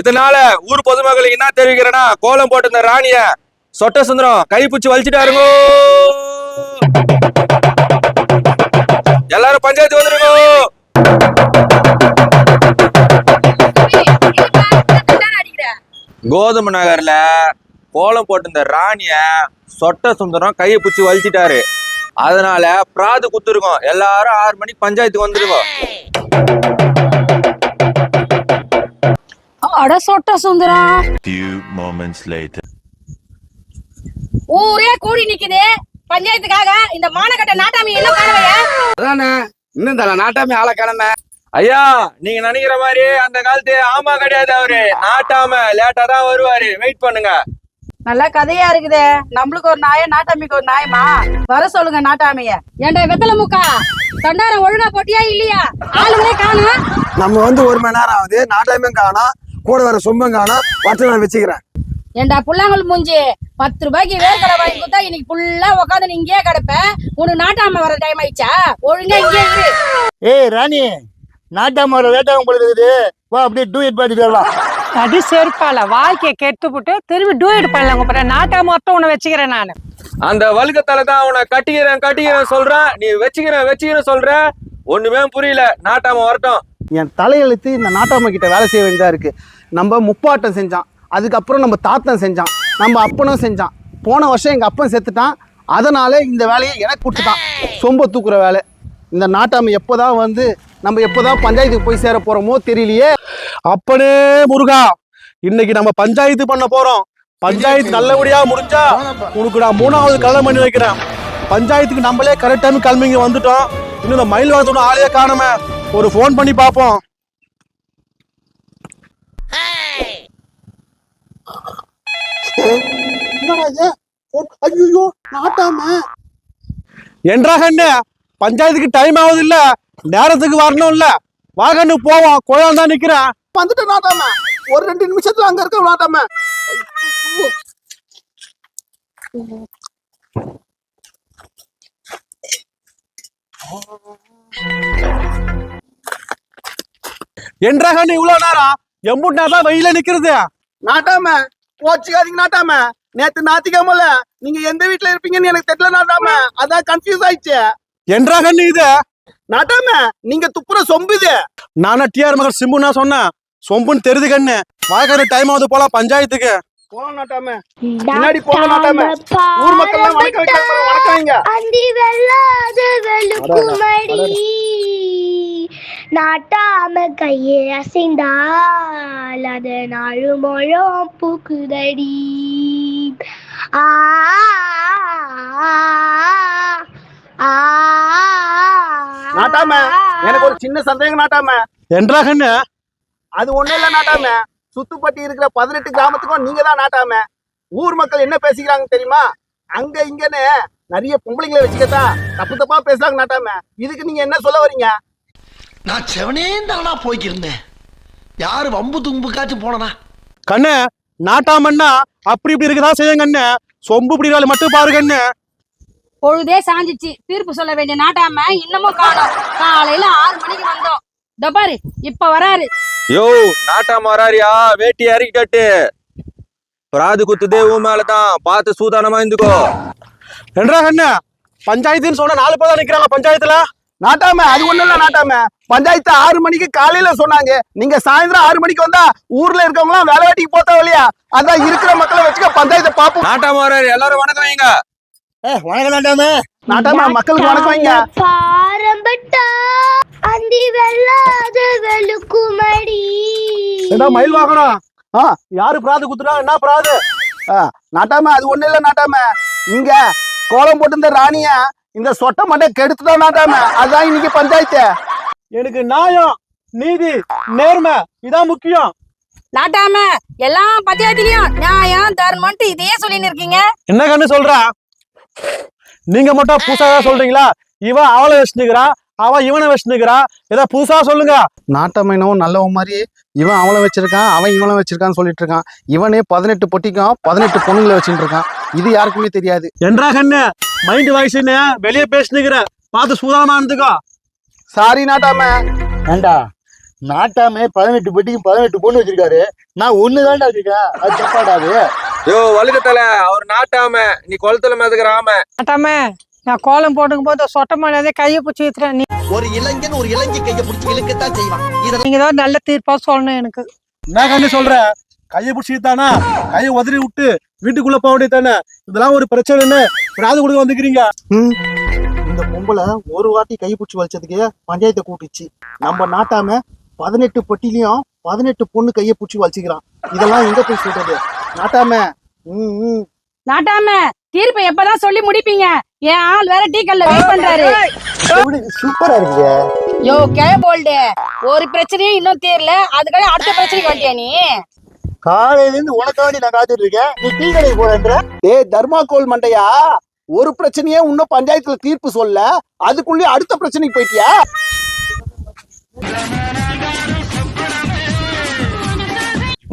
இதனால ஊர் பொதுமக்களுக்கு என்ன தெரிவிக்கிறேன்னா கோலம் போட்டு இந்த ராணிய சொட்ட சுந்தரம் கைப்பிடிச்சு வலிச்சுட்டாருங்க எல்லாரும் பஞ்சாயத்து வந்துருங்க. கோதுமை நகர்ல கோலம் போட்டு இந்த ராணிய சொட்ட சுந்தரம் கையை பிடிச்சி வலிச்சிட்டாரு. அதனால பிராது குத்துருக்கோம். எல்லாரும் ஆறு மணிக்கு பஞ்சாயத்துக்கு வந்துருக்கோம். அட சொட்ட சுந்தரம் Few moments later. ஊரே கூடி நிக்குது. பஞ்சாயத்துக்காக இந்த மானக்கட்ட நாட்டாமி என்ன காணவையா அதானே? இன்னும் தல நாட்டாமே ஆளை கிளம்ப ஐயா நீங்க நினைக்கிற மாதிரி அந்த காலத்து ஆமா கிடையாது அவரு. நாட்டாம லேட்டா தான் வருவாரு. வெயிட் பண்ணுங்க. நல்ல கதையா இருக்குதே. நம்மளுக்கு ஒரு நாய நாட்டாமிக்கு ஒரு நாயமா? வர சொல்லுங்க நாட்டாமைய. ஏண்டா வெத்தல முக்கா? தண்டாரம் ஒழுங்கா போட்டியா இல்லையா? ஆளுங்களே காணும். நம்ம வந்து ஒரு மணி நேரம் ஆகுது. நாட்டாமே காணோம். கூட வர சொம்பம் காணோம் வட்டு நான் வச்சுக்கிறேன். ஏண்டா புல்லாங்கல் மூஞ்சி பத்து ரூபாய்க்கு வேர்க்கடை வாங்கி கொடுத்தா இன்னைக்கு ஃபுல்லா உட்காந்து நீ இங்கேயே கிடப்ப? உனக்கு நாட்டாம வர டைம் ஆயிடுச்சா? ஒழுங்கா இங்கே இரு. ஏய் ராணி நாட்டாம வர போல இருக்குது. வா அப்படியே டூ இட் பாத்துட்டு வரலாம். அடி செருப்பால வாழ்க்கைய கெட்டு போட்டு திரும்பி டூயிட் பண்ணலாம். அப்புறம் நாட்டா மொத்தம் உன்னை வச்சுக்கிறேன் நான். அந்த வழுக்கத்தால தான் உன்னை கட்டிக்கிறேன் கட்டிக்கிறேன் சொல்றேன் நீ வச்சுக்கிறேன் வச்சுக்கிறேன் சொல்ற. ஒண்ணுமே புரியல. நாட்டாம வரட்டும். என் தலையெழுத்து இந்த நாட்டாமை கிட்ட வேலை செய்ய வேண்டியதாக இருக்குது நம்ம முப்பாட்டம் செஞ்சான். அதுக்கப்புறம் நம்ம தாத்தன் செஞ்சான். நம்ம அப்பனும் செஞ்சான். போன வருஷம் எங்கள் அப்பன் செத்துட்டான். அதனால் இந்த வேலையை எனக்கு கொடுத்துட்டான். சொம்ப தூக்குற வேலை. இந்த நாட்டாமை எப்போ தான் வந்து நம்ம எப்போ தான் பஞ்சாயத்துக்கு போய் சேர போகிறோமோ தெரியலையே. அப்பனே முருகா இன்னைக்கு நம்ம பஞ்சாயத்து பண்ண போகிறோம் பஞ்சாயத்து நல்லபடியாக முடிஞ்சா உனக்கு நான் மூணாவது கல்யாணம் பண்ணி வைக்கிறேன். பஞ்சாயத்துக்கு நம்மளே கரெக்ட் டைம் கிளம்பிங்க வந்துட்டோம். இன்னும் இந்த மயில் வளர்த்தோட ஆளையே காணாம ஒரு ஃபோன் பண்ணி பார்ப்போம் ஐயோ நாட்டாம என்றா கண்ணு பஞ்சாயத்துக்கு டைம் ஆகுது இல்ல நேரத்துக்கு வரணும் இல்ல வா போவோம். குழந்தை தான் நிக்கிறேன். வந்துட்டு நாட்டாம. ஒரு ரெண்டு நிமிஷத்துல அங்க இருக்க நாட்டாம. என்றா கண்ணு இவ்வளவு நேரம் எம்புட்டு நேரம் தான் வெயில நிக்கிறது. நாட்டாம போச்சுக்காதீங்க நாட்டாம. நேத்து நாத்திக்காமல நீங்க எந்த வீட்ல இருப்பீங்கன்னு எனக்கு தெரியல நாட்டாம. அதான் கன்ஃபியூஸ் ஆயிடுச்சு. என்றா கண்ணு இது? நாட்டாம நீங்க துப்புற சொம்பு இது. நானா டிஆர் மகன் சிம்பு நான் சொன்னேன். சொம்புன்னு தெரியுது கண்ணு. வாய்க்கார டைம் ஆகுது போலாம் பஞ்சாயத்துக்கு. போலாம் நாட்டாம. முன்னாடி போங்க நாட்டாம. ஊர் மக்கள் எல்லாம் வணக்கம் வைக்கிறாங்க வணக்கம் வைங்க அந்தி வெள்ளாது வெளுக்குமடி நாட்டாம கையை அசைந்தால் அது நாலு முழம் பூக்குதடி. ஆ ஆ, நாட்டாம எனக்கு ஒரு சின்ன சந்தேகம் நாட்டாம. என்றா கண்ணு அது ஒண்ணும் இல்ல நாட்டாம. சுத்துப்பட்டி இருக்கிற பதினெட்டு கிராமத்துக்கும் நீங்க தான் நாட்டாம. ஊர் மக்கள் என்ன பேசிக்கிறாங்க தெரியுமா? அங்க இங்கன்னு நிறைய பொம்பளைங்களை வச்சுக்கத்தான் தப்பு தப்பா பேசுறாங்க நாட்டாம. இதுக்கு நீங்க என்ன சொல்ல வரீங்க? நான் செவனே தானா போய்க்கிருந்தேன். யாரு வம்பு தும்புக்காச்சும் போனனா கண்ணு நாட்டாமன்னா அப்படி இப்படி இருக்குதா செய்யும் கண்ணு. சொம்பு பிடிக்காது மட்டும் பாரு கண்ணு. பொழுதே சாஞ்சிச்சு. தீர்ப்பு சொல்ல வேண்டிய நாட்டாம இன்னமும் காணோம். காலையில ஆறு மணிக்கு வந்தோம். இதோ பாரு இப்ப வராரு. யோ நாட்டாம வராரியா? வேட்டி இறக்கி கட்டு பிராது குத்துதே உன் மேலதான். பார்த்து சூதானமா இருந்துக்கோ. என்றா கண்ணு? பஞ்சாயத்துன்னு சொன்னா நாலு பேர் தான் நிக்கிறாங்க பஞ்சாயத்துல. நாட்டாம அது ஒண்ணும் இல்ல நாட்டாம. பஞ்சாயத்து ஆறு மணிக்கு காலையில சொன்னாங்க. நீங்க சாயந்தரம் ஆறு மணிக்கு வந்தா ஊர்ல இருக்கவங்க எல்லாம் வேலை வெட்டிக்கு போத்தா இல்லையா? அதான் இருக்கிற மக்களை வச்சுக்க பஞ்சாயத்தை பாப்போம். நாட்டாம வராரு எல்லாரும் வணக்கம் வைங்க. வணக்கம் நாட்டாம. நாட்டாம மக்களுக்கு வணக்கம் வைங்க. பாரம்பட்டா அந்தி வெள்ளாது வெளுக்குமடி ஏண்டா மயில் வாகனம் ஆ யாரு பிராது குத்துறாங்க என்ன பிராது? நாட்டாம அது ஒண்ணு இல்ல நாட்டாம. இங்க கோலம் போட்டு இந்த ராணிய இந்த சொட்டை மட்டும் கெடுத்துதான் நாட்டாம அதான் இன்னைக்கு பஞ்சாயத்து. எனக்கு நியாயம் நீதி நேர்மை இதான் முக்கியம். நாட்டாம எல்லா பஞ்சாயத்துலயும் நியாயம் தர்மம்ட்டு இதையே சொல்லின்னு இருக்கீங்க. என்ன கண்ணு சொல்றா? நீங்க மட்டும் புதுசா சொல்றீங்களா? இவன் அவளை வச்சுனுக்கிறா அவன் இவனை வச்சுனுக்கிறா. ஏதோ புதுசா சொல்லுங்க. நாட்டாம என்னவோ நல்லவன் மாதிரி இவன் அவளை வச்சிருக்கான் அவன் இவனை வச்சிருக்கான்னு சொல்லிட்டு இருக்கான். இவனே பதினெட்டு பொட்டிக்கும் பதினெட்டு பொண்ணுங்களை வச்சுட்டு இருக்கான். இது யாருக்குமே தெரியாது. என்றா கண்ணு? மைண்ட் வாய்ஸ்னு வெளியே பேசினுக்கிற. பார்த்து சூதானமா இருந்துக்கோ. சாரி நாட்டாம. ஏண்டா? நாட்டாமே பதினெட்டு பெட்டிக்கு பதினெட்டு பொண்ணு வச்சிருக்காரு. நான் ஒண்ணு தான்டா வச்சிருக்கேன். அது தப்பாடா அது? யோ வழுக்கத்தல. அவர் நாட்டாம. நீ குளத்துல மிதக்கிற ஆம. நாட்டாம நான் கோலம் போட்டுக்கும் போது சொட்ட மாட்டாதே கையை பிடிச்சி வைக்கிறேன் நீ ஒரு இளைஞன் ஒரு இளைஞ கைய பிடிச்சி இழுக்கத்தான் செய்வான். இத நீங்க தான் நல்ல தீர்ப்பா சொல்லணும் எனக்கு. நான் கண்ணு சொல்றேன் கையை பிடிச்சி தானா கையை உதறி விட்டு வீட்டுக்குள்ள போக வேண்டியது தானே இதெல்லாம் ஒரு பிரச்சனைன்னு பிராது கொடுக்க வந்துக்கிறீங்க இந்த பொம்பளை ஒரு வாட்டி கை பிடிச்சி வலிச்சதுக்கே பஞ்சாயத்தை கூட்டுச்சு நம்ம நாட்டாம பதினெட்டு பெட்டிலையும் பதினெட்டு பொண்ணு கையை பிடிச்சி வலிச்சுக்கிறான். இதெல்லாம் எங்க போய் சொல்றது? நாட்டாம. ம் நாட்டாம தீர்ப்பை எப்பதான் சொல்லி முடிப்பீங்க? என் ஆள் வேற டீ கல்ல வெயிட் பண்றாரு. சூப்பரா இருக்குங்க? யோ கே போல்டு ஒரு பிரச்சனையும் இன்னும் தீரல. அதுக்காக அடுத்த பிரச்சனைக்கு வந்துட்டியா நீ? காலையில இருந்து உனக்காண்டி நான் காத்துட்டு இருக்கேன். நீ டீ கடைக்கு போறேன்ற டேய் தர்மாகோல் மண்டையா? ஒரு பிரச்சனையே இன்னும் பஞ்சாயத்துல தீர்ப்பு சொல்ல. அதுக்குள்ளே அடுத்த பிரச்சனைக்கு போயிட்டியா?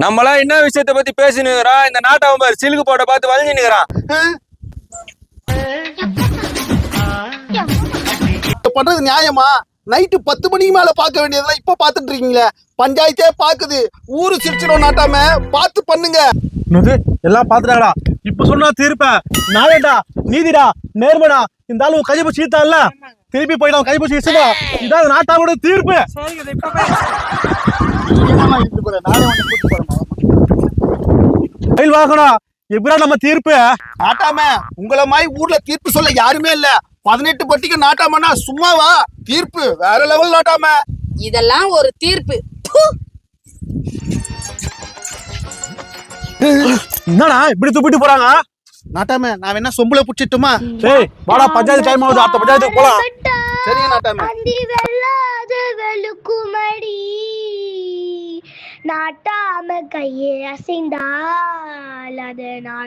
நம்மளாம் என்ன விஷயத்த பத்தி பேசினுக்கிறோம் இந்த நாட்டாம பாரு சிலுக்கு போட்ட பார்த்து வளைஞ்சுனுக்குறான் இப்ப பண்றது நியாயமா? நைட்டு பத்து மணிக்கு மேல பார்க்க வேண்டியதெல்லாம் இப்ப பாத்துட்டு இருக்கீங்களே? பஞ்சாயத்தே பாக்குது ஊரு சிரிச்சிடும் நாட்டாம. பார்த்து பண்ணுங்க. என்னது? எல்லாம் பாத்துட்டாங்கடா இப்ப சொன்னா தீர்ப்ப. நாயடா நீதிடா நேர்மடா. இந்த ஆளு கையை பிடிச்சி இழுத்தான்ல திருப்பி போயிடும் கை பிடிச்சி இசுடா இதான் நாட்டாவோட தீர்ப்பு. கையில் வாங்கடா எப்படா நம்ம தீர்ப்பு? நாட்டாம உங்கள மாதிரி ஊர்ல தீர்ப்பு சொல்ல யாருமே இல்ல. பதினெட்டு பட்டிக்கு நாட்டாமன்னா சும்மாவா? தீர்ப்பு. வேற லெவல் நாட்டாம. இதெல்லாம் ஒரு தீர்ப்பு. என்னடா இப்படி துப்பிட்டு போறாங்க? நாட்டாம நான் வேணா சொம்புல புடிச்சிட்டுமா? டேய் வாடா பஞ்சாயத்து டைம் ஆகுது. அடுத்த பஞ்சாயத்துக்கு போலாம். சரிங்க நாட்டாம. அந்தி வெள்ளாத வெளுக்குமடி. நாட்டாம கையே அசைந்தால் அதனால்